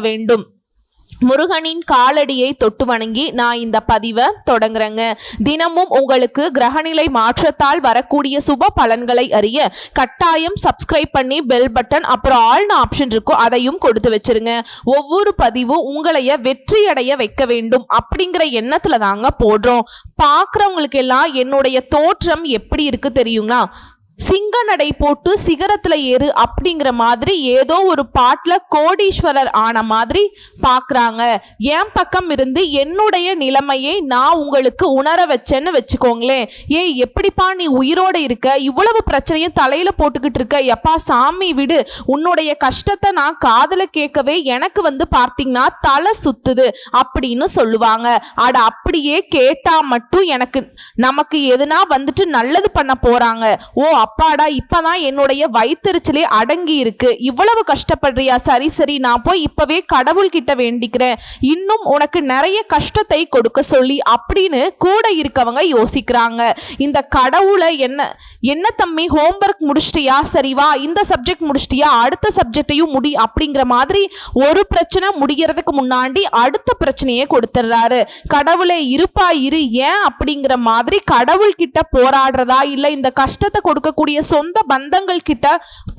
வேண்டும். முருகனின் காலடியை தொட்டு வணங்கி நான் இந்த பதிவை தொடங்குறேங்க. தினமும் உங்களுக்கு கிரகநிலை மாற்றத்தால் வரக்கூடிய சுப பலன்களை அறிய கட்டாயம் சப்ஸ்கிரைப் பண்ணி பெல் பட்டன் அப்புறம் ஆள்னு ஆப்ஷன் இருக்கும் அதையும் கொடுத்து வச்சிருங்க. ஒவ்வொரு பதிவும் உங்களைய வெற்றியடைய வைக்க வேண்டும் அப்படிங்கிற எண்ணத்துல தாங்க போடுறோம். பார்க்குறவங்களுக்கு எல்லாம் என்னுடைய தோற்றம் எப்படி இருக்கு தெரியுங்களா? சிங்க நடை போட்டு சிகரத்துல ஏறு அப்படிங்கிற மாதிரி ஏதோ ஒரு பாட்டில் கோடீஸ்வரர் ஆன மாதிரி பார்க்குறாங்க என் பக்கம் இருந்து என்னுடைய நிலைமையை நான் உங்களுக்கு உணர வச்சேன்னு வச்சுக்கோங்களேன். ஏய் எப்படிப்பா நீ உயிரோட இருக்க? இவ்வளவு பிரச்சனையும் தலையில் போட்டுக்கிட்டு இருக்க. எப்பா சாமி விடு. உன்னுடைய கஷ்டத்தை நான் காதில் கேட்கவே எனக்கு வந்து பார்த்தீங்கன்னா தலை சுத்துது அப்படின்னு சொல்லுவாங்க. அட அப்படியே கேட்டால் மட்டும் எனக்கு நமக்கு எதுனா வந்துட்டு நல்லது பண்ண போகிறாங்க ஓ அப்பாடா இப்பதான் என்னுடைய வயிற்றுச்சலே அடங்கி இருக்கு. இவ்வளவு கஷ்டப்படுறியா? சரி சரி நான் போய் இப்பவே கடவுள் கிட்ட வேண்டிக்கிறேன். இன்னும் உனக்கு நிறைய கஷ்டத்தை கொடுக்க சொல்லி அப்படின்னு கூட இருக்கவங்க யோசிக்கிறாங்க. இந்த கடவுளை என்ன என்ன தம்பி ஹோம்ஒர்க் முடிச்சிட்டியா? சரிவா இந்த சப்ஜெக்ட் முடிச்சிட்டியா? அடுத்த சப்ஜெக்டையும் முடி அப்படிங்கிற மாதிரி ஒரு பிரச்சனை முடிகிறதுக்கு முன்னாடி அடுத்த பிரச்சனையே கொடுத்துட்றாரு கடவுளை இருப்பா இரு. ஏன் அப்படிங்கிற மாதிரி கடவுள் கிட்ட போராடுறதா? இல்லை இந்த கஷ்டத்தை கொடுக்க இருக்கக்கூடிய சொந்த பந்தங்கள் கிட்ட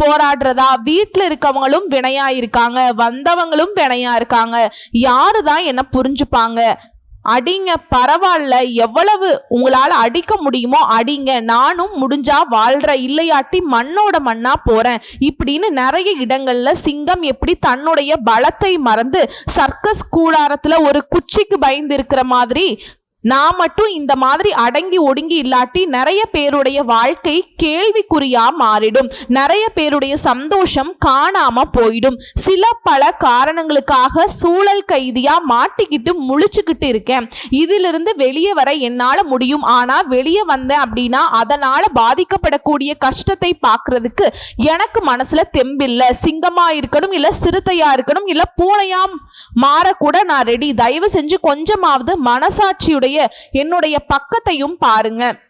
போராடுறதா? வீட்டில் இருக்கவங்களும் வினையா இருக்காங்க. வந்தவங்களும் வினையா இருக்காங்க. யாரு தான் என்ன புரிஞ்சுப்பாங்க? அடிங்க பரவாயில்ல. எவ்வளவு உங்களால் அடிக்க முடியுமோ அடிங்க. நானும் முடிஞ்சா வாழ்ற இல்லையாட்டி மண்ணோட மண்ணா போறேன். இப்படின்னு நிறைய இடங்கள்ல சிங்கம் எப்படி தன்னுடைய பலத்தை மறந்து சர்க்கஸ் கூடாரத்துல ஒரு குச்சிக்கு பயந்து இருக்கிற மாதிரி நான் மட்டும் இந்த மாதிரி அடங்கி ஒடுங்கி இல்லாட்டி நிறைய பேருடைய வாழ்க்கை கேள்விக்குறியா மாறிடும். நிறைய பேருடைய சந்தோஷம் காணாம போயிடும். சில பல காரணங்களுக்காக சூழல் கைதியா மாட்டிக்கிட்டு முழிச்சுக்கிட்டு இருக்கேன். இதிலிருந்து வெளியே வர என்னால முடியும். ஆனா வெளியே வந்தேன் அப்படின்னா அதனால பாதிக்கப்படக்கூடிய கஷ்டத்தை பார்க்கறதுக்கு எனக்கு மனசுல தெம்பில்ல. சிங்கமா இருக்கணும் இல்ல சிறுத்தையா இருக்கணும் இல்ல பூனையா மாறக்கூட நான் ரெடி தயவு செஞ்சு கொஞ்சமாவது மனசாட்சியுடைய என்னுடைய பக்கத்தையும் பாருங்க.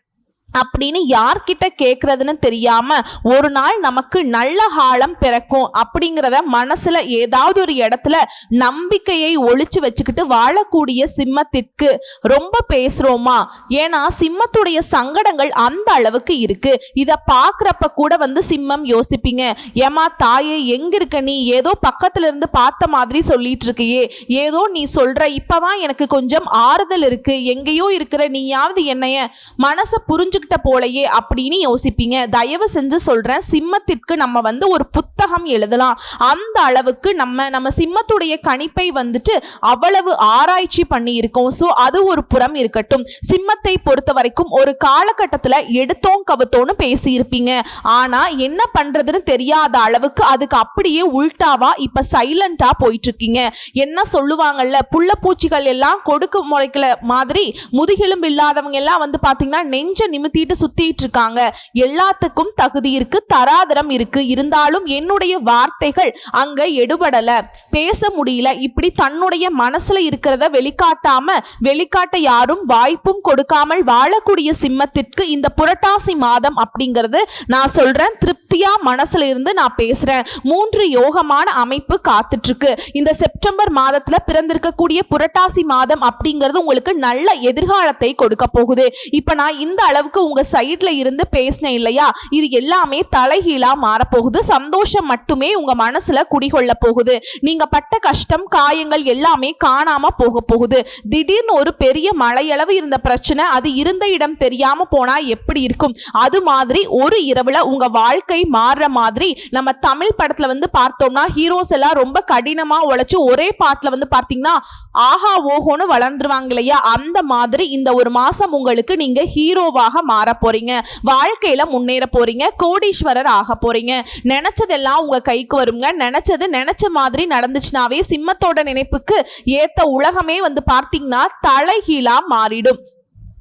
அப்படின்னு யார்கிட்ட கேட்கறதுன்னு தெரியாம ஒரு நாள் நமக்கு நல்ல காலம் பிறக்கும் அப்படிங்கிறத மனசுல ஏதாவது ஒரு இடத்துல நம்பிக்கையை ஒழிச்சு வச்சுக்கிட்டு வாழக்கூடிய சிம்மத்திற்கு ரொம்ப பேசுறோமா? ஏன்னா சிம்மத்துடைய சங்கடங்கள் அந்த அளவுக்கு இருக்கு. இதை பார்க்குறப்ப கூட வந்து சிம்மம் யோசிப்பீங்க. ஏமா தாயே எங்க இருக்க நீ? ஏதோ பக்கத்துல இருந்து பார்த்த மாதிரி சொல்லிட்டு இருக்கியே ஏதோ நீ சொல்ற இப்பதான் எனக்கு கொஞ்சம் ஆறுதல் இருக்கு. எங்கேயோ இருக்கிற நீயாவது என்னைய மனசை புரிஞ்சு புரிஞ்சுக்கிட்ட போலயே அப்படின்னு யோசிப்பீங்க. தயவு செஞ்சு சொல்றேன் சிம்மத்திற்கு நம்ம வந்து ஒரு புத்தகம் எழுதலாம். அந்த அளவுக்கு நம்ம நம்ம சிம்மத்துடைய கணிப்பை வந்துட்டு அவ்வளவு ஆராய்ச்சி பண்ணி இருக்கோம் ஸோ அது ஒரு புறம் இருக்கட்டும். சிம்மத்தை பொறுத்த வரைக்கும் ஒரு காலகட்டத்தில் எடுத்தோம் கவுத்தோன்னு பேசியிருப்பீங்க. ஆனா என்ன பண்றதுன்னு தெரியாத அளவுக்கு அதுக்கு அப்படியே உள்டாவா இப்ப சைலண்டா போயிட்டு இருக்கீங்க என்ன சொல்லுவாங்கல்ல புள்ள பூச்சிகள் எல்லாம் கொடுக்கு முளைக்கல மாதிரி முதுகெலும்பு இல்லாதவங்க எல்லாம் வந்து பாத்தீங்கன்னா நெஞ்ச நிறுத்திட்டு சுத்திட்டு இருக்காங்க. எல்லாத்துக்கும் தகுதி இருக்கு தராதரம் இருக்கு. இருந்தாலும் என்னுடைய வார்த்தைகள் அங்க எடுபடல. பேச முடியல. இப்படி தன்னுடைய மனசுல இருக்கிறத வெளிக்காட்டாம வெளிக்காட்ட யாரும் வாய்ப்பும் கொடுக்காமல் வாழக்கூடிய சிம்மத்திற்கு இந்த புரட்டாசி மாதம் அப்படிங்கிறது நான் சொல்றேன். திருப்தியா மனசுல இருந்து நான் பேசுறேன். மூன்று யோகமான அமைப்பு காத்துட்டு இருக்கு இந்த செப்டம்பர் மாதத்துல பிறந்திருக்கக்கூடிய புரட்டாசி மாதம் அப்படிங்கிறது உங்களுக்கு நல்ல எதிர்காலத்தை கொடுக்க போகுது. இப்ப நான் இந்த அளவுக்கு உங்க சைட்ல இருந்து பேசினேன் இல்லையா? இது எல்லாமே தலைகீழா மாறப்போகுது. சந்தோஷம் மட்டுமே உங்க மனசுல குடிகொள்ள போகுது. நீங்க பட்ட கஷ்டம் காயங்கள் எல்லாமே காணாம போக போகுது. திடீர்னு ஒரு பெரிய மழையளவு இருந்த பிரச்சனை அது இருந்த இடம் தெரியாம போனா எப்படி இருக்கும்? அது மாதிரி ஒரு இரவுல உங்க வாழ்க்கை மாறுற மாதிரி நம்ம தமிழ் படத்துல வந்து பார்த்தோம்னா ஹீரோஸ் எல்லாம் ரொம்ப கடினமா உழைச்சு ஒரே பாட்டுல வந்து பார்த்தீங்கன்னா ஆஹா ஓஹோன்னு வளர்ந்துருவாங்க இல்லையா? அந்த மாதிரி இந்த ஒரு மாசம் உங்களுக்கு நீங்க ஹீரோவாக மாற போறீங்க. வாழ்க்கையில முன்னேற போறீங்க. கோடீஸ்வரர் ஆக போறீங்க. நினைச்சதெல்லாம் உங்க கைக்கு வருங்க. நினைச்சது நினைச்ச மாதிரி நடந்துச்சுனாவே சிம்மத்தோட நினைப்புக்கு ஏத்த உலகமே வந்து பார்த்தீங்கன்னா தலைகீழா மாறிடும்.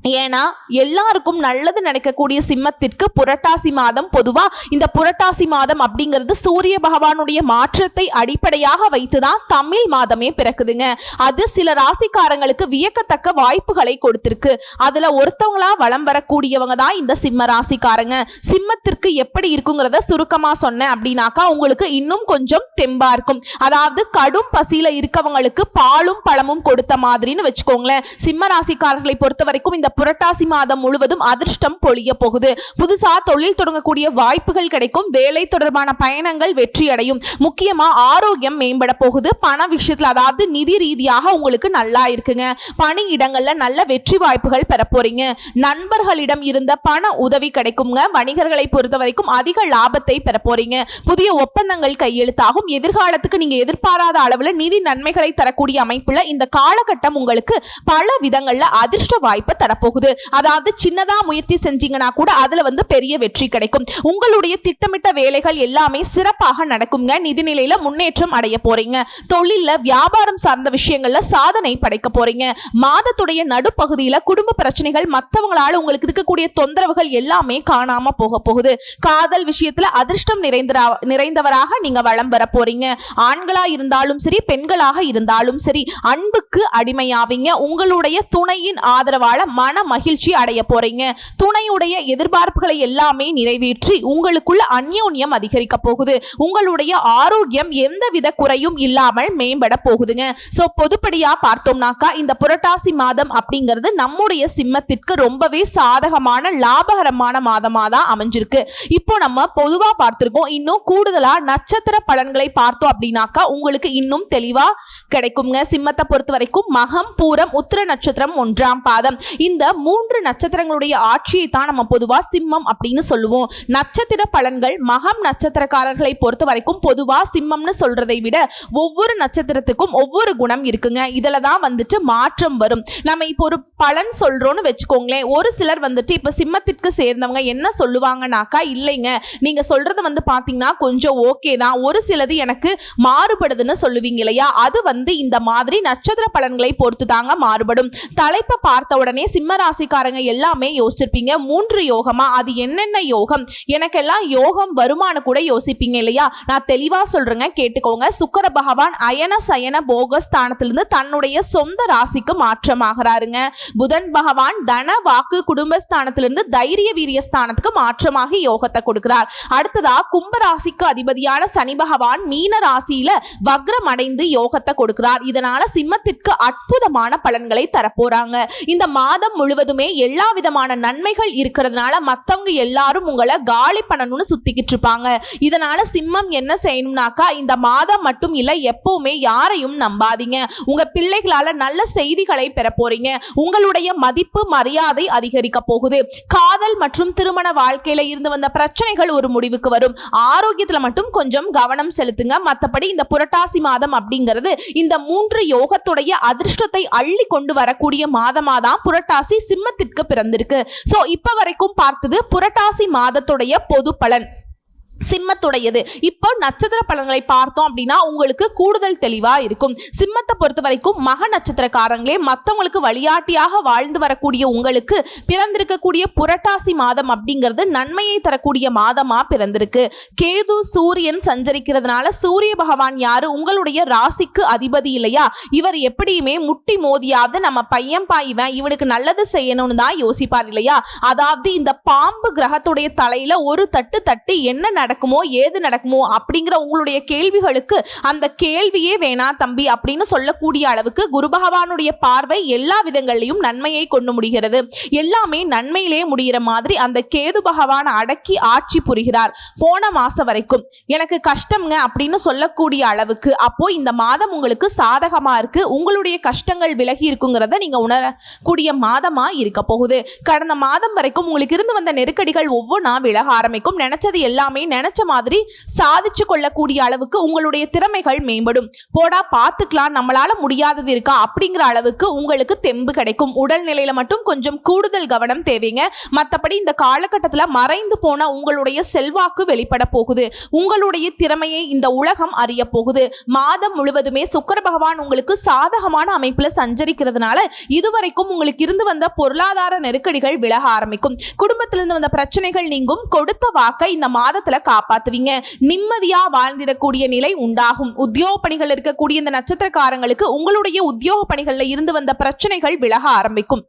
ஏன்னா எல்லாருக்கும் நல்லது நினைக்கக்கூடிய சிம்மத்திற்கு புரட்டாசி மாதம் பொதுவா இந்த புரட்டாசி மாதம் அப்படிங்கிறது சூரிய பகவானுடைய மாற்றத்தை அடிப்படையாக வைத்துதான் தமிழ் மாதமே பிறக்குதுங்க. அது சில ராசிக்காரங்களுக்கு வியக்கத்தக்க வாய்ப்புகளை கொடுத்திருக்கு. அதுல ஒருத்தவங்களா வலம் வரக்கூடியவங்க தான் இந்த சிம்ம ராசிக்காரங்க. சிம்மத்திற்கு எப்படி இருக்குங்கிறத சுருக்கமா சொன்னேன் அப்படின்னாக்கா உங்களுக்கு இன்னும் கொஞ்சம் தெம்பா இருக்கும். அதாவது கடும் பசியில இருக்கவங்களுக்கு பாலும் பழமும் கொடுத்த மாதிரின்னு வச்சுக்கோங்களேன். சிம்ம ராசிக்காரர்களை பொறுத்த வரைக்கும் இந்த புரட்டாசி மாதம் முழுவதும் அதிர்ஷ்டம் பொழிய போகுது. புதுசா தொழில் தொடங்கக்கூடிய வாய்ப்புகள் கிடைக்கும். வேலை தொடர்பான பயணங்கள் வெற்றி அடையும் முக்கியமா ஆரோக்கியம் மேம்பட போகுது. பண விஷயத்துல அதாவது நிதி ரீதியாக உங்களுக்கு நல்லா இருக்குங்க. பணி இடங்கள்ல நல்ல வெற்றி வாய்ப்புகள் பெற போறீங்க. நண்பர்களிடம் இருந்த பண உதவி கிடைக்குங்க. வணிகர்களை பொறுத்த வரைக்கும் அதிக லாபத்தை பெற போறீங்க. புதிய ஒப்பந்தங்கள் கையெழுத்தாகும். எதிர்காலத்துக்கு நீங்க எதிர்பாராத அளவுல நிதி நன்மைகளை தரக்கூடிய அமைப்புல இந்த காலகட்டம் உங்களுக்கு பல விதங்கள்ல அதிர்ஷ்ட வாய்ப்பை வரப்போகுது. அதாவது சின்னதா முயற்சி செஞ்சீங்கன்னா கூட அதுல வந்து பெரிய வெற்றி கிடைக்கும். உங்களுடைய திட்டமிட்ட வேலைகள் எல்லாமே சிறப்பாக நடக்குங்க. நிதிநிலையில முன்னேற்றம் அடைய போறீங்க. தொழில்ல வியாபாரம் சார்ந்த விஷயங்கள்ல சாதனை படைக்க போறீங்க. மாதத்துடைய நடுப்பகுதியில குடும்ப பிரச்சனைகள் மற்றவங்களால உங்களுக்கு இருக்கக்கூடிய தொந்தரவுகள் எல்லாமே காணாம போக போகுது. காதல் விஷயத்துல அதிர்ஷ்டம் நிறைந்த நிறைந்தவராக நீங்க வளம் வர போறீங்க. ஆண்களா இருந்தாலும் சரி பெண்களாக இருந்தாலும் சரி அன்புக்கு அடிமையாவீங்க. உங்களுடைய துணையின் ஆதரவால மன மகிழ்ச்சி அடைய போறீங்க. துணையுடைய எதிர்பார்ப்புகளை எல்லாமே நிறைவேற்றி உங்களுக்குள்ள அந்யோன்யம் அதிகரிக்க போகுது. உங்களுடைய ஆரோக்கியம் எந்தவித குறையும் இல்லாமல் மேம்பட போகுதுங்க. சோ பொதுப்படியா பார்த்தோம்னாக்கா இந்த புரட்டாசி மாதம் அப்படிங்கிறது நம்முடைய சிம்மத்திற்கு ரொம்பவே சாதகமான லாபகரமான மாதமா தான் அமைஞ்சிருக்கு. இப்போ நம்ம பொதுவா பார்த்துருக்கோம் இன்னும் கூடுதலா நட்சத்திர பலன்களை பார்த்தோம் அப்படின்னாக்கா உங்களுக்கு இன்னும் தெளிவாக கிடைக்குங்க. சிம்மத்தை பொறுத்த வரைக்கும் மகம் பூரம் உத்திர நட்சத்திரம் ஒன்றாம் பாதம். இந்த இந்த மூன்று நட்சத்திரங்களுடைய ஆட்சியை தான் நம்ம பொதுவா சிம்மம் அப்படின்னு சொல்லுவோம். நட்சத்திர பலன்கள் மகம் நட்சத்திரக்காரர்களை பொறுத்த வரைக்கும் பொதுவா சிம்மம்னு சொல்றதை விட ஒவ்வொரு நட்சத்திரத்துக்கும் ஒவ்வொரு குணம் இருக்குங்க. இதுல தான் வந்துட்டு மாற்றம் வரும். நம்ம இப்போ ஒரு பலன் சொல்றோம்னு வச்சுக்கோங்களேன். ஒரு சிலர் வந்துட்டு இப்ப சிம்மத்திற்கு சேர்ந்தவங்க என்ன சொல்லுவாங்கனாக்கா இல்லைங்க. நீங்க சொல்றது வந்து பாத்தீங்கன்னா கொஞ்சம் ஓகே தான். ஒரு சிலது எனக்கு மாறுபடுதுன்னு சொல்லுவீங்க இல்லையா? அது வந்து இந்த மாதிரி நட்சத்திர பலன்களை பொறுத்து தாங்க மாறுபடும். தலைப்பை பார்த்த உடனே சிம்ம சிம்மராசிக்காரங்க எல்லாமே யோசிச்சிருப்பீங்க. மூன்று யோகமா? அது என்னென்ன யோகம்? எனக்கெல்லாம் யோகம் வருமானு கூட யோசிப்பீங்க இல்லையா? நான் தெளிவா சொல்றேங்க கேட்டுக்கோங்க. சுக்கர பகவான் அயன சயன போக ஸ்தானத்திலிருந்து தன்னுடைய சொந்த ராசிக்கு மாற்றமாகிறாருங்க. புதன் பகவான் தன வாக்கு குடும்பஸ்தானத்திலிருந்து தைரிய வீரிய ஸ்தானத்துக்கு மாற்றமாக யோகத்தை கொடுக்கிறார். அடுத்ததா கும்ப ராசிக்கு அதிபதியான சனி பகவான் மீன ராசியில வக்ரம் அடைந்து யோகத்தை கொடுக்கிறார். இதனால சிம்மத்திற்கு அற்புதமான பலன்களை தரப்போறாங்க. இந்த மாதம் முழுவதுமே எல்லா விதமான நன்மைகள் இருக்கிறதுனால மத்தவங்க எல்லாரும் உங்களை காலி பண்ணணும்னு சுத்திக்கிட்டு இருப்பாங்க. இதனால சிம்மம் என்ன செய்யணும்னாக்கா இந்த மாதம் மட்டும் இல்ல எப்பவுமே யாரையும் நம்பாதீங்க. உங்க பிள்ளைகளால நல்ல செய்திகளை பெற போறீங்க. உங்களுடைய மதிப்பு மரியாதை அதிகரிக்க போகுது. காதல் மற்றும் திருமண வாழ்க்கையில இருந்து வந்த பிரச்சனைகள் ஒரு முடிவுக்கு வரும். ஆரோக்கியத்துல மட்டும் கொஞ்சம் கவனம் செலுத்துங்க. மத்தபடி இந்த புரட்டாசி மாதம் அப்படிங்கிறது இந்த மூன்று யோகத்துடைய அதிர்ஷ்டத்தை அள்ளி கொண்டு வரக்கூடிய மாதமா தான் புரட்டாசி சிம்மத்திற்கு பிறந்திருக்கு. சோ இப்ப வரைக்கும் பார்த்தது புரட்டாசி மாதத்துடைய பொது பலன் சிம்மத்துடையது. இப்போ நட்சத்திர பலன்களை பார்த்தோம் அப்படின்னா உங்களுக்கு கூடுதல் தெளிவா இருக்கும். சிம்மத்தை பொறுத்த வரைக்கும் மக நட்சத்திரக்காரங்களே மற்றவங்களுக்கு வழிகாட்டியாக வாழ்ந்து வரக்கூடிய உங்களுக்கு பிறந்திருக்கக்கூடிய புரட்டாசி மாதம் அப்படிங்கிறது நன்மையை தரக்கூடிய மாதமா பிறந்திருக்கு. கேது சூரியன் சஞ்சரிக்கிறதுனால சூரிய பகவான் யாரு? உங்களுடைய ராசிக்கு அதிபதி இல்லையா? இவர் எப்படியுமே முட்டி மோதியாவது நம்ம பையன் பாய்வன் இவனுக்கு நல்லது செய்யணும்னு தான் யோசிப்பார் இல்லையா? அதாவது இந்த பாம்பு கிரகத்துடைய தலையில ஒரு தட்டு தட்டு என்ன நடக்குமோ ஏது நடக்குமோ அப்படிங்கிற உங்களுடைய கேள்விகளுக்கு அந்த கேள்வியே வேணா தம்பி அப்படின்னு சொல்லக்கூடிய அளவுக்கு குரு பகவானுடைய பார்வை எல்லா விதங்கள்லையும் நன்மையை கொண்டு முடிகிறது. எல்லாமே நன்மையிலே முடிகிற மாதிரி அந்த கேது பகவான் அடக்கி ஆட்சி புரிகிறார் போன மாசம் வரைக்கும். எனக்கு கஷ்டம்ங்க அப்படின்னு சொல்லக்கூடிய அளவுக்கு அப்போ இந்த மாதம் உங்களுக்கு சாதகமா இருக்கு. உங்களுடைய கஷ்டங்கள் விலகி இருக்குங்கிறத நீங்க உணரக்கூடிய மாதமா இருக்க போகுது. கடந்த மாதம் வரைக்கும் உங்களுக்கு இருந்து வந்த நெருக்கடிகள் ஒவ்வொன்றா விலக ஆரம்பிக்கும். நினைச்சது எல்லாமே நினைச்ச மாதிரி சாதிச்சு கொள்ளக்கூடிய அளவுக்கு உங்களுடைய திறமைகள் மேம்படும். போடா பார்த்துக்கலாம். நம்மளால முடியாதது இருக்கா? அப்படிங்கிற அளவுக்கு உங்களுக்கு தெம்பு கிடைக்கும். உடல்நிலையில மட்டும் கொஞ்சம் கூடுதல் கவனம் தேவைங்க. மற்றபடி இந்த காலகட்டத்தில் மறைந்து போன உங்களுடைய செல்வாக்கு வெளிப்பட போகுது. உங்களுடைய திறமையை இந்த உலகம் அறிய போகுது. மாதம் முழுவதுமே சுக்கர பகவான் உங்களுக்கு சாதகமான அமைப்புல சஞ்சரிக்கிறதுனால இதுவரைக்கும் உங்களுக்கு இருந்து வந்த பொருளாதார நெருக்கடிகள் விலக ஆரம்பிக்கும். குடும்பத்திலிருந்து வந்த பிரச்சனைகள் நீங்கும். கொடுத்த வாக்கை இந்த மாதத்துல காப்பாத்துவீங்க. நிம்மதியா வாழ்ந்திடக்கூடிய நிலை உண்டாகும். உத்தியோக பணிகள் இருக்கக்கூடிய இந்த நட்சத்திரக்காரங்களுக்கு உங்களுடைய உத்தியோக பணிகள்ல இருந்து வந்த பிரச்சனைகள் விலக ஆரம்பிக்கும்.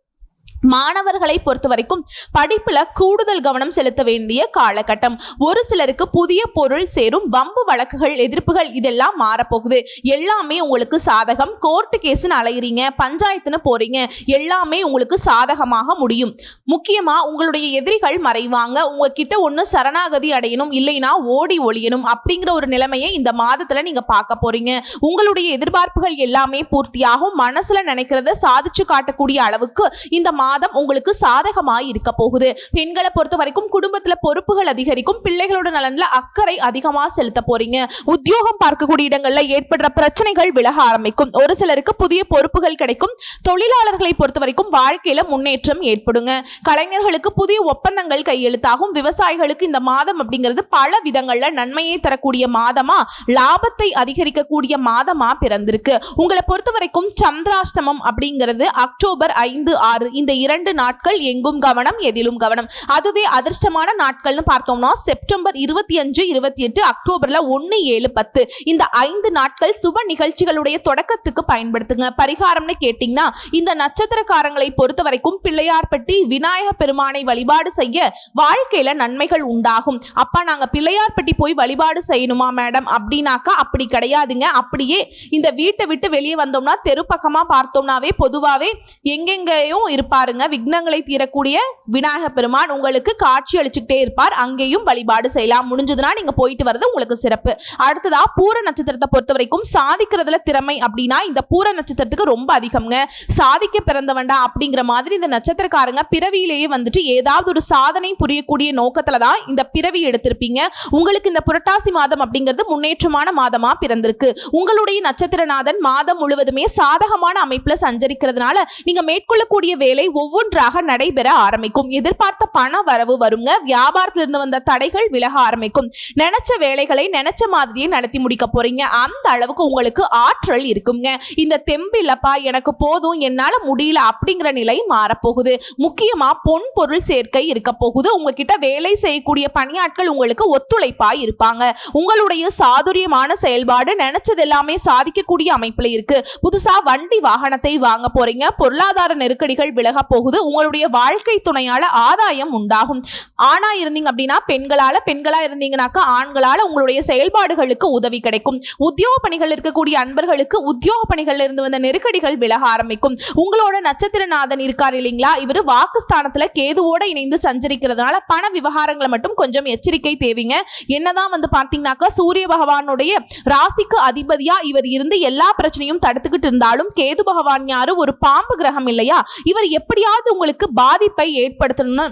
மாணவர்களை பொறுத்த வரைக்கும் படிப்புல கூடுதல் கவனம் செலுத்த வேண்டிய காலகட்டம். ஒரு சிலருக்கு புதிய பொருள் சேரும் வம்பு வழக்குகள் எதிர்ப்புகள் இதெல்லாம் மாறப்போகுது. எல்லாமே உங்களுக்கு சாதகம். கோர்ட்டு கேஸ்னு அலையிறீங்க பஞ்சாயத்துன்னு போறீங்க எல்லாமே உங்களுக்கு சாதகமாக முடியும். முக்கியமா உங்களுடைய எதிரிகள் மறைவாங்க. உங்ககிட்ட ஒன்று சரணாகதி அடையணும் இல்லைனா ஓடி ஒளியணும் அப்படிங்கிற ஒரு நிலைமையை இந்த மாதத்துல நீங்க பார்க்க போறீங்க. உங்களுடைய எதிர்பார்ப்புகள் எல்லாமே பூர்த்தியாகும். மனசுல நினைக்கிறத சாதிச்சு காட்டக்கூடிய அளவுக்கு இந்த மாதம் உங்களுக்கு சாதகமாய் இருக்க போகுது. பெண்களை பொறுத்த வரைக்கும் குடும்பத்துல பொறுப்புகள் அதிகரிக்கும். பிள்ளைகளோட நலன்ல அக்கறை அதிகமா செலுத்த போறீங்க. உத்தியோகம் பார்க்கக்கூடிய இடங்கள்ல ஏற்படுற பிரச்சனைகள் விலக ஆரம்பிக்கும். ஒரு சிலருக்கு புதிய பொறுப்புகள் கிடைக்கும். தொழிலாளர்களை பொறுத்த வரைக்கும் வாழ்க்கையில முன்னேற்றம் ஏற்படுங்க. கலைஞர்களுக்கு புதிய ஒப்பந்தங்கள் கையெழுத்தாகும். விவசாயிகளுக்கு இந்த மாதம் அப்படிங்கிறது பல விதங்கள்ல நன்மையை தரக்கூடிய மாதமா லாபத்தை அதிகரிக்கக்கூடிய மாதமா பிறந்திருக்கு. உங்களை பொறுத்த வரைக்கும் சந்திராஷ்டமம் அப்படிங்கிறது அக்டோபர் ஐந்து ஆறு. இந்த இரண்டு நாட்கள் எங்கும் கவனம் எதிலும் கவனம். அதுவே அதிர்ஷ்டமான நாட்கள்னு பார்த்தோம்னா செப்டம்பர் இருபத்தி அஞ்சு இருபத்தி எட்டு அக்டோபர்ல ஒன்னு ஏழு பத்து. இந்த ஐந்து நாட்கள் சுப நிகழ்ச்சிகளுடைய தொடக்கத்துக்கு பயன்படுத்துங்க. பரிகாரம்னு கேட்டீங்கன்னா இந்த நட்சத்திரக்காரங்களை பொறுத்த வரைக்கும் பிள்ளையார்பட்டி விநாயக பெருமானை வழிபாடு செய்ய வாழ்க்கையில நன்மைகள் உண்டாகும். அப்பா நாங்க பிள்ளையார்பட்டி போய் வழிபாடு செய்யணுமா மேடம்? அப்படின்னாக்கா அப்படி கிடையாதுங்க. அப்படியே இந்த வீட்டை விட்டு வெளியே வந்தோம்னா தெரு பக்கமா பார்த்தோம்னாவே பொதுவாவே எங்கெங்கேயும் பாருங்க விக்னங்களை தீரக்கூடிய விநாயக பெருமான் உங்களுக்கு காட்சி அளிச்சுக்கிட்டே இருப்பார். அங்கேயும் வழிபாடு செய்யலாம். முடிஞ்சதுன்னா நீங்க போயிட்டு வர்றது உங்களுக்கு சிறப்பு. அடுத்ததா பூர நட்சத்திரத்தை பொறுத்த வரைக்கும் சாதிக்கிறதுல திறமை அப்படின்னா இந்த பூர நட்சத்திரத்துக்கு ரொம்ப அதிகம்ங்க. சாதிக்க பிறந்தவன்டா அப்படிங்கிற மாதிரி இந்த நட்சத்திரக்காரங்க பிறவியிலேயே வந்துட்டு ஏதாவது ஒரு சாதனை புரியக்கூடிய நோக்கத்துல தான் இந்த பிறவி எடுத்திருப்பீங்க. உங்களுக்கு இந்த புரட்டாசி மாதம் அப்படிங்கிறது முன்னேற்றமான மாதமா பிறந்திருக்கு. உங்களுடைய நட்சத்திரநாதன் மாதம் முழுவதுமே சாதகமான அமைப்புல சஞ்சரிக்கிறதுனால நீங்க மேற்கொள்ளக்கூடிய வேலை ஒவ்வொன்றாக நடைபெற ஆரம்பிக்கும். எதிர்பார்த்த பண வரவு வருங்க. வியாபாரத்திலிருந்து வந்த தடைகள் விலக ஆரம்பிக்கும். நினைச்ச வேலைகளை நினைச்ச மாதிரியே நடத்தி முடிக்க போறீங்க. அந்த அளவுக்கு உங்களுக்கு ஆற்றல் இருக்குங்க. இந்த தெம்பில்லப்பா எனக்கு போதும் என்னால முடியல அப்படிங்கிற நிலை மாறப்போகுது. முக்கியமா பொன் பொருள் சேர்க்கை இருக்க போகுது. உங்ககிட்ட வேலை செய்யக்கூடிய பணியாட்கள் உங்களுக்கு ஒத்துழைப்பா இருப்பாங்க. உங்களுடைய சாதுரியமான செயல்பாடு நினைச்சது எல்லாமே சாதிக்கக்கூடிய அமைப்புல இருக்கு. புதுசா வண்டி வாகனத்தை வாங்க போறீங்க. பொருளாதார நெருக்கடிகள் விலக போகுது உங்களுடைய வாழ்க்கை துணையால ஆதாயம் உண்டாகும். ஆணா இருந்தீங்க அப்படின்னா பெண்களால பெண்களா இருந்தீங்கன்னாக்கா ஆண்களால உங்களுடைய செயல்பாடுகளுக்கு உதவி கிடைக்கும். உத்தியோக பணிகள் இருக்கக்கூடிய அன்பர்களுக்கு உத்தியோக பணிகள்ல இருந்து வந்த நெருக்கடிகள் விலக ஆரம்பிக்கும். உங்களோட நட்சத்திரநாதன் இருக்கார் இல்லைங்களா? இவர் வாக்குஸ்தானத்துல கேதுவோட இணைந்து சஞ்சரிக்கிறதுனால பண விவகாரங்களை மட்டும் கொஞ்சம் எச்சரிக்கை தேவைங்க. என்னதான் வந்து பார்த்தீங்கன்னாக்கா சூரிய பகவானுடைய ராசிக்கு அதிபதியா இவர் இருந்து எல்லா பிரச்சனையும் தடுத்துக்கிட்டு இருந்தாலும் கேது பகவான் யாரு? ஒரு பாம்பு கிரகம் இல்லையா? இவர் எப்படி எப்படியாவது உங்களுக்கு பாதிப்பை ஏற்படுத்தணும்னு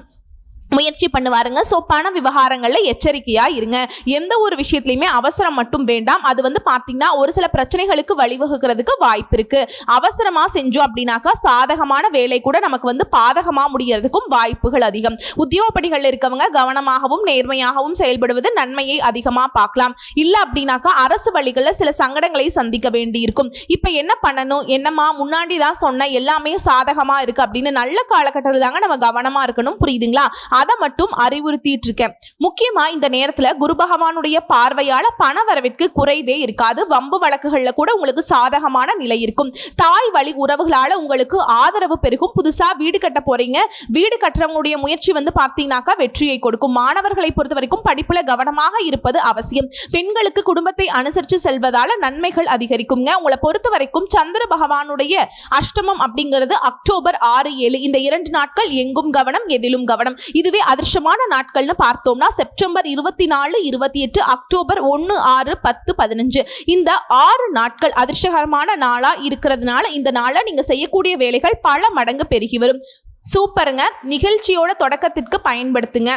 முயற்சி பண்ணுவாருங்க. ஸோ பண விவகாரங்களில் எச்சரிக்கையாக இருங்க. எந்த ஒரு விஷயத்துலையுமே அவசரம் மட்டும் வேண்டாம். அது வந்து பார்த்தீங்கன்னா ஒரு சில பிரச்சனைகளுக்கு வழிவகுக்கிறதுக்கு வாய்ப்பு இருக்கு. அவசரமாக செஞ்சோம் அப்படின்னாக்கா சாதகமான வேலை கூட நமக்கு வந்து பாதகமாக முடியறதுக்கும் வாய்ப்புகள் அதிகம். உத்தியோகப்படிகளில் இருக்கவங்க கவனமாகவும் நேர்மையாகவும் செயல்படுவது நன்மையை அதிகமாக பார்க்கலாம். இல்லை அப்படின்னாக்கா அரசு வழிகளில் சில சங்கடங்களை சந்திக்க வேண்டி இருக்கும் இப்போ என்ன பண்ணணும்? என்னம்மா முன்னாடி தான் சொன்ன எல்லாமே சாதகமாக இருக்குது அப்படின்னு நல்ல காலகட்டத்தில் தாங்க நம்ம கவனமாக இருக்கணும். புரியுதுங்களா? அதை மட்டும் அறிவுறுத்திட்டு இருக்கேன் முக்கியமா இந்த நேரத்துல குரு பகவானுடைய பார்வையால பண வரவிற்கு குறைவே இருக்காது. வம்பு வழக்குகள்ல கூட உங்களுக்கு சாதகமான நிலை இருக்கும். தாய் வழி உறவுகளால உங்களுக்கு ஆதரவு பெருகும். புதுசா வீடு கட்ட போறீங்க. வீடு கட்டுறவங்களுடைய முயற்சி வந்து பார்த்தீங்கன்னாக்கா வெற்றியை கொடுக்கும். மாணவர்களை பொறுத்த வரைக்கும் படிப்புல கவனமாக இருப்பது அவசியம். பெண்களுக்கு குடும்பத்தை அனுசரித்து செல்வதால நன்மைகள் அதிகரிக்குங்க. உங்களை பொறுத்த வரைக்கும் சந்திர பகவானுடைய அஷ்டமம் அப்படிங்கிறது அக்டோபர் ஆறு ஏழு. இந்த இரண்டு நாட்கள் எங்கும் கவனம் எதிலும் கவனம். இது இதுவே அதிர்ஷ்டமான நாட்கள்னு பார்த்தோம்னா செப்டம்பர் இருபத்தி நாலு இருபத்தி எட்டு அக்டோபர் ஒன்று ஆறு பத்து பதினஞ்சு. இந்த ஆறு நாட்கள் அதிர்ஷ்டகரமான நாளா இருக்கிறதுனால இந்த நாளை நீங்க செய்யக்கூடிய வேலைகள் பல மடங்கு பெருகி வரும். சூப்பருங்க. நிகழ்ச்சியோட தொடக்கத்திற்கு பயன்படுத்துங்க.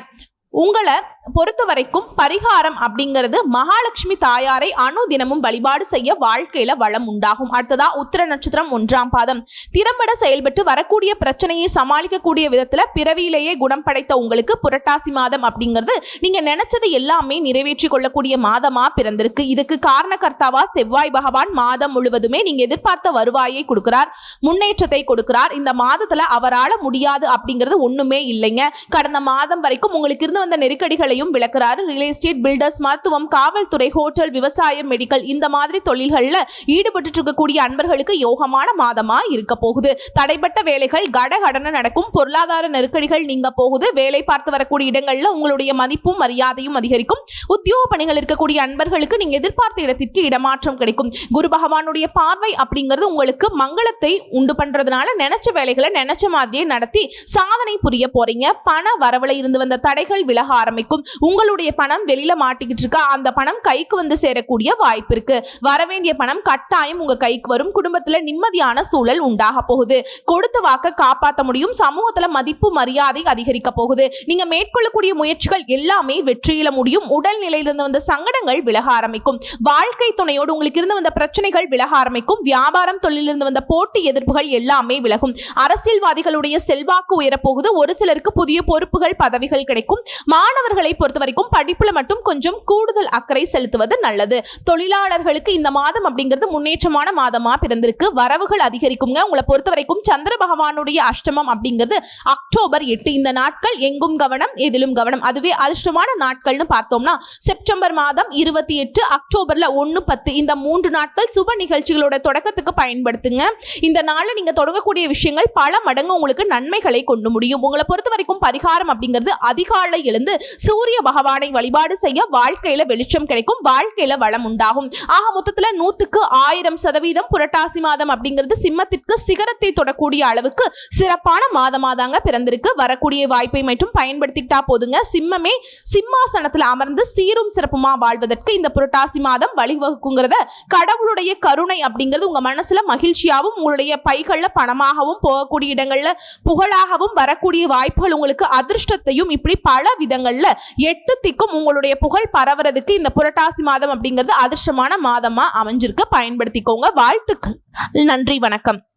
உங்களை பொறுத்த வரைக்கும் பரிகாரம் அப்படிங்கிறது மகாலட்சுமி தாயாரை அனுதினமும் வழிபாடு செய்ய வாழ்க்கையில வளம் உண்டாகும். அடுத்ததா உத்திர நட்சத்திரம் ஒன்றாம் பாதம். திறம்பட செயல்பட்டு வரக்கூடிய பிரச்சனையை சமாளிக்கக்கூடிய விதத்துல பிறவியிலேயே குணம் படைத்த உங்களுக்கு புரட்டாசி மாதம் அப்படிங்கிறது நீங்க நினைச்சது எல்லாமே நிறைவேற்றி கொள்ளக்கூடிய மாதமா பிறந்திருக்கு. இதுக்கு காரணகர்த்தாவா செவ்வாய் பகவான் மாதம் முழுவதுமே நீங்க எதிர்பார்த்த வருவாயை கொடுக்கிறார் முன்னேற்றத்தை கொடுக்கிறார். இந்த மாதத்துல அவரால் முடியாது அப்படிங்கிறது ஒண்ணுமே இல்லைங்க. கடந்த மாதம் வரைக்கும் உங்களுக்கு இருந்து வந்த நெருக்கடிகளையும் விளக்குறாரு. ரியல் எஸ்டேட் பில்டர்ஸ் மருத்துவம் காவல்துறை ஹோட்டல் விவசாயம் மெடிக்கல் இந்த மாதிரி தொழில்கள்ல ஈடுபட்டு இருக்கக்கூடிய அன்பர்களுக்கு யோகமான மாதமா இருக்க போகுது. தடைப்பட்ட வேலைகள் கடகடன நடக்கும் பொருளாதார நெருக்கடிகள் நீங்க போகுது. வேலை பார்த்து வரக்கூடிய இடங்கள்ல உங்களுடைய மதிப்பும் மரியாதையும் அதிகரிக்கும். உத்தியோக பணிகள் இருக்கக்கூடிய அன்பர்களுக்கு நீங்க எதிர்பார்த்த இடத்திற்கு இடமாற்றம் கிடைக்கும். குரு பகவானுடைய பார்வை அப்படிங்கிறது உங்களுக்கு மங்களத்தை உண்டு பண்றதுனால நினைச்ச வேலைகளை நினைச்ச மாதிரியே நடத்தி சாதனை புரிய போறீங்க. பண வரவுல இருந்து வந்த தடைகள் விலக ஆரம்பிக்கும். உங்களுடைய பணம் வெளியில மாட்டிக்கிட்டு இருக்கா? அந்த பணம் கைக்கு வந்து சேரக்கூடிய வாய்ப்பு இருக்கு. வரவேண்டிய பணம் கட்டாயம் உங்க கைக்கு வரும். குடும்பத்துல நிம்மதியான சூழல் உண்டாக போகுது. கொடுத்த வாக்க காப்பாற்ற முடியும். சமூகத்துல மதிப்பு மரியாதை அதிகரிக்க போகுது. நீங்க மேற்கொள்ளக்கூடிய முயற்சிகள் எல்லாமே வெற்றியில முடியும். உடல்நிலையிலிருந்து வந்த சங்கடங்கள் விலக ஆரம்பிக்கும். வாழ்க்கை துணையோடு உங்களுக்கு இருந்து வந்த பிரச்சனைகள் விலக ஆரம்பிக்கும். வியாபாரம் தொழிலிருந்து வந்த போட்டி எதிர்ப்புகள் எல்லாமே விலகும். அரசியல்வாதிகளுடைய செல்வாக்கு உயரப்போகுது ஒரு சிலருக்கு புதிய பொறுப்புகள் பதவிகள் கிடைக்கும். மாணவர்களை பொறுத்த வரைக்கும் படிப்புல மட்டும் கொஞ்சம் கூடுதல் அக்கறை செலுத்துவது நல்லது. தொழிலாளர்களுக்கு இந்த மாதம் அப்படிங்கிறது முன்னேற்றமான மாதமா பிறந்திருக்கு. வரவுகள் அதிகரிக்குங்க. உங்களை பொறுத்த வரைக்கும் சந்திர பகவானுடைய அஷ்டமம் அப்படிங்கிறது அக்டோபர் எட்டு. இந்த நாட்கள் எங்கும் கவனம் எதிலும் கவனம். அதுவே அதிர்ஷ்டமான நாட்கள்னு பார்த்தோம்னா செப்டம்பர் மாதம் இருபத்தி எட்டு அக்டோபர்ல ஒன்று பத்து. இந்த மூன்று நாட்கள் சுப நிகழ்ச்சிகளோட தொடக்கத்துக்கு பயன்படுத்துங்க. இந்த நாளில் நீங்க தொடங்கக்கூடிய விஷயங்கள் பல மடங்கு உங்களுக்கு நன்மைகளை கொண்டு முடியும். உங்களை பொறுத்த வரைக்கும் பரிகாரம் அப்படிங்கிறது அதிகாலை எழுந்து சூரிய பகவானை வழிபாடு செய்ய வாழ்க்கையில வெளிச்சம் கிடைக்கும் வாழ்க்கையில வளம் உண்டாகும். ஆக மொத்தத்துல நூத்துக்கு ஆயிரம் சதவீதம் புரட்டாசி மாதம் அப்படிங்கிறது சிம்மத்திற்கு சிகரத்தை தொடக்கூடிய அளவுக்கு சிறப்பான மாதமா தாங்க பிறந்திருக்கு. வரக்கூடிய வாய்ப்பை மட்டும் பயன்படுத்திக்கிட்டா போதுங்க. சிம்மமே சிம்மாசனத்துல அமர்ந்து சீரும் சிறப்புமா வாழ்வதற்கு இந்த புரட்டாசி மாதம் வழிவகுக்குங்கிறத கடவுளுடைய கருணை அப்படிங்கிறது உங்க மனசுல மகிழ்ச்சியாகவும் உங்களுடைய பைகள்ல பணமாகவும் போகக்கூடிய இடங்கள்ல புகழாகவும் வரக்கூடிய வாய்ப்புகள் உங்களுக்கு அதிர்ஷ்டத்தையும் இப்படி பல விதங்கள்ல எட்டு திக்கும் உங்களுடைய புகழ் பரவுறதுக்கு இந்த புரட்டாசி மாதம் அப்படிங்கிறது அதிர்ஷ்டமான மாதமா அமைஞ்சிருக்கு. பயன்படுத்திக்கோங்க. வாழ்த்துக்கள். நன்றி வணக்கம்.